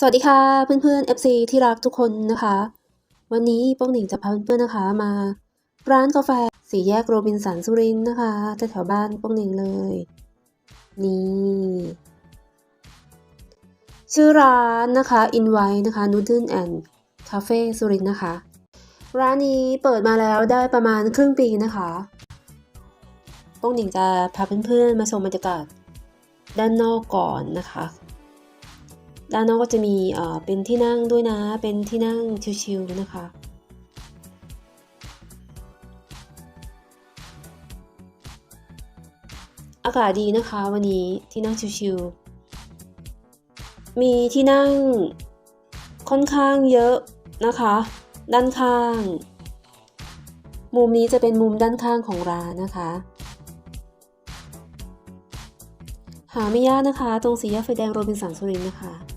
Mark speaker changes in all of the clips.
Speaker 1: สวัสดีค่ะเพื่อนๆ FC ที่รักทุกคนนะคะ วันนี้ป้องหนิงจะพาเพื่อนๆนะคะมา ร้านกาแฟสี่แยกโรบินสันสุรินนะคะแถวๆบ้านป้องหนิงเลย นี่ ชื่อร้านนะคะ i n v i t e นะคะ Noodle and Cafe สุรินทร์นะคะ ร้านนี้เปิดมาแล้วได้ประมาณครึ่งปีนะคะป้องหนิงจะพาเพื่อนๆมาชมบรรยากาศด้านนอกก่อนนะคะ ด้านนอกก็จะมีเป็นที่นั่งด้วยนะ เป็นที่นั่งชิวๆนะคะอากาศดีนะคะวันนี้ที่นั่งชิวๆ มีที่นั่งค่อนข้างเยอะนะคะ ด้านข้าง มุมนี้จะเป็นมุมด้านข้างของร้านนะคะ หาไม่ยากนะคะ ตรงสีแยกไฟแดงโรบินสันสุรินนะคะ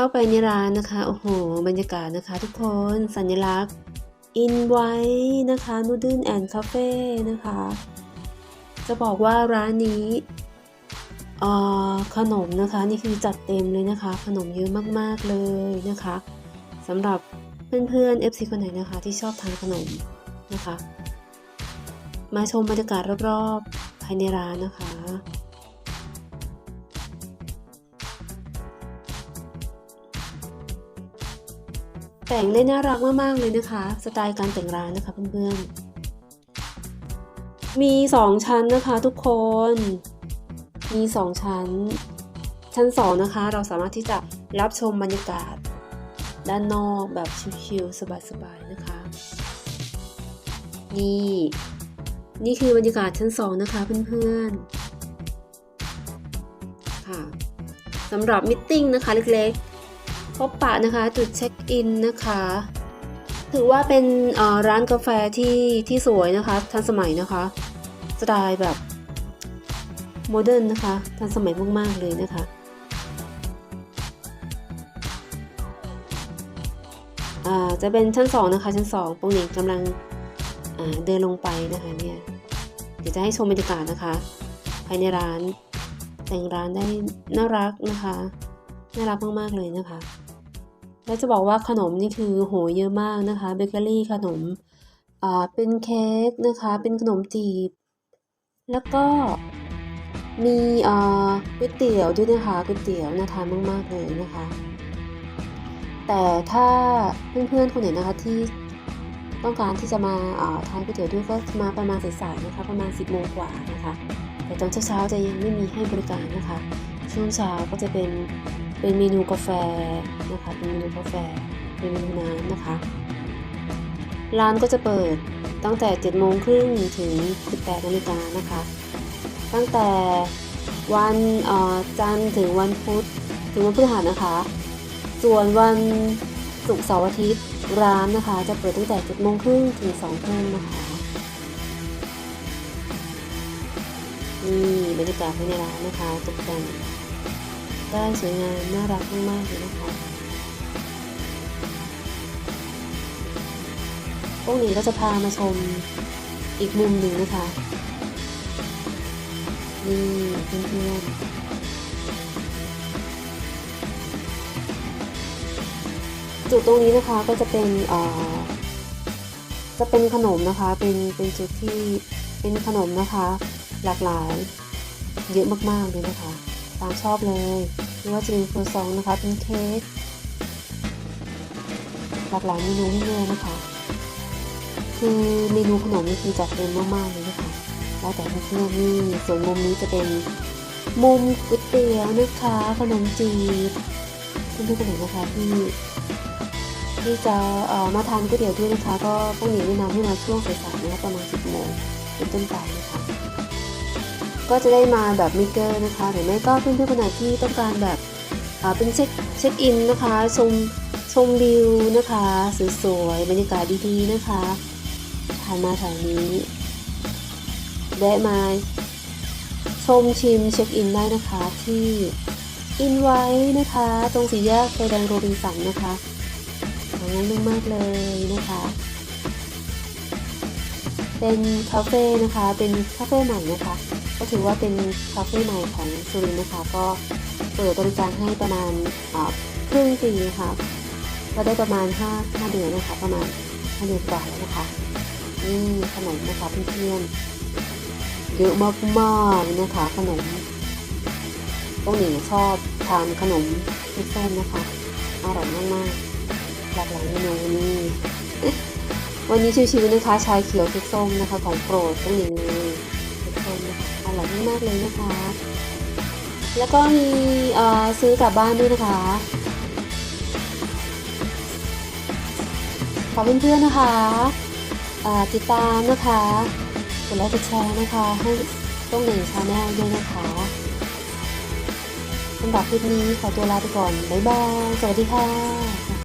Speaker 1: เข้าไปในร้านนะคะ โอ้โห บรรยากาศนะคะ ทุกคนสัญลักษณ์ in white นะคะ Noodle and Cafe นะคะ จะบอกว่าร้านนี้ขนมนะคะ นี่คือจัดเต็มเลยนะคะ ขนมเยอะมากๆเลยนะคะสำหรับเพื่อนๆ FC คนไหนนะคะ ที่ชอบทานขนมนะคะ มาชมบรรยากาศรอบๆ ภายในร้านนะคะ แต่งได้น่ารักมากๆเลยนะคะ สไตล์การแต่งร้านนะคะเพื่อนๆ มีสองชั้นนะคะทุกคน มีสองชั้น ชั้นสองนะคะ เราสามารถที่จะรับชมบรรยากาศ ด้านนอกแบบชิลๆสบายๆนะคะ นี่นี่คือบรรยากาศชั้นสองนะคะเพื่อนๆ ค่ะสำหรับมิทติ้งนะคะเล็กๆ พบปะนะคะ จุดเช็คอินนะคะ ถือว่าเป็นร้านกาแฟที่ที่สวยนะคะ ทันสมัยนะคะ สไตล์แบบโมเดิร์นนะคะ ทันสมัยมากๆเลยนะคะจะเป็นชั้น 2 นะคะ ชั้น2ปงหนิงกำลังเดินลงไปนะคะเนี่ยเดี๋ยวจะให้ชมบรรยากาศนะคะ ภายในร้านแต่งร้านได้น่ารักนะคะ น่ารักมาก ๆ เลยนะคะ แล้วจะบอกว่าขนมนี่คือโหเยอะมากนะคะเบเกอรี่ขนมอ่าเป็นเค้กนะคะ เป็นขนมจีบ แล้วก็มีอ่าก๋วยเตี๋ยวด้วยนะคะก๋วยเตี๋ยวน่าทานมากๆเลยนะคะ แต่ถ้าเพื่อนๆคนไหนนะคะที่ต้องการที่จะมาอ่าทานก๋วยเตี๋ยวด้วยก็มาประมาณสายๆนะคะ ประมาณ 10โมงกว่านะคะ แต่ตอนเช้าๆจะยังไม่มีให้บริการนะคะ ช่วงเช้าก็จะเป็นเป็นเมนูกาแฟนะคะเป็น กาแฟเป็นเมนูน้ำนะคะ ร้านก็จะเปิดตั้งแต่ 7 โมงครึ่งถึง 18นาฬิกานะคะ ตั้งแต่วันจันทร์ถึงวันพุธถึงวันพฤหัสนะคะ ส่วนวันศุกร์เสาร์อาทิตย์ร้านนะคะ จะเปิดตั้งแต่ 7 โมงครึ่งถึง 2 ทุ่มนะคะนี่บรรยากาศภายในร้านนะคะตกแต่งได้สวยงามน่ารักมากๆเลยนะคะ พวกนี้ก็จะพามาชมอีกมุมหนึ่งนะคะนี่เพื่อนๆจุดตรงนี้นะคะก็จะเป็นจะเป็นขนมนะคะ เป็นเป็นจุดที่เป็นขนมนะคะ หลากหลายเยอะมากๆเลยนะคะ ตามชอบเลยไม่ว่าจะเป็นครัวซองนะคะ เป็นเค้กหลากหลายเมนูให้เลือกนะคะ คือเมนูขนมนี่คือจัดเต็มมากๆเลยนะคะแล้วแต่เพื่อนๆนี่ส่วนมุมนี้จะเป็นมุมก๋วยเตี๋ยวนะคะขนมจีบเพื่อนๆคนไหนนะคะที่ที่จะเอ่อมาทานก๋วยเตี๋ยวด้วยนะคะ ก็พวกนี้แนะนำให้มาช่วงสายๆนะคะประมาณ 10โมงเป็นต้นไปนะคะก็จะได้มาแบบมิเกอร์นะคะหรือไม่ก็เพื่อนๆคนไหนที่ต้องการแบบอ่าเป็นเช็คเช็คอินนะคะชมชมวิวนะคะสวยๆบรรยากาศดีๆนะคะ ผ่านมาแถวนี้ แวะมาชมชิมเช็คอินได้นะคะที่อินไว้นะคะ ตรงสี่แยกไฟแดงโรบินสันนะคะหาง่ายมากๆเลยนะคะ เป็นคาเฟ่นะคะ เป็นคาเฟ่ใหม่นะคะ ก็ถือว่าเป็นคาเฟ่ใหม่ของสุรินนะคะ ก็เปิดบริการให้ประมาณครึ่งปีค่ะก็ได้ประมาณ5 5เดือนนะคะ ประมาณ5เดือนกว่าแล้วนะคะ นี่ขนมนะคะเพื่อนๆเยอะมากๆนะคะขนมพวกหนิงชอบทานขนมพริกส้มนะคะอร่อยมากๆหลากหลายเมนูนี่วันนี้ชิวๆนะคะชายเขียวพริกส้มนะคะ ของโปรดต้องอย่างนี้พริกส้มนะคะอร่อยมากๆเลยนะคะ แล้วก็มีเออซื้อกลับบ้านด้วยนะคะขอเพื่อนๆนะคะ ติดตามนะคะกดไลค์กดแชร์นะคะให้ต้องหนึ่งชาแนลด้วยนะคะสำหรับคลิปนี้ขอตัวลาไปก่อน บ๊ายบาย สวัสดีค่ะ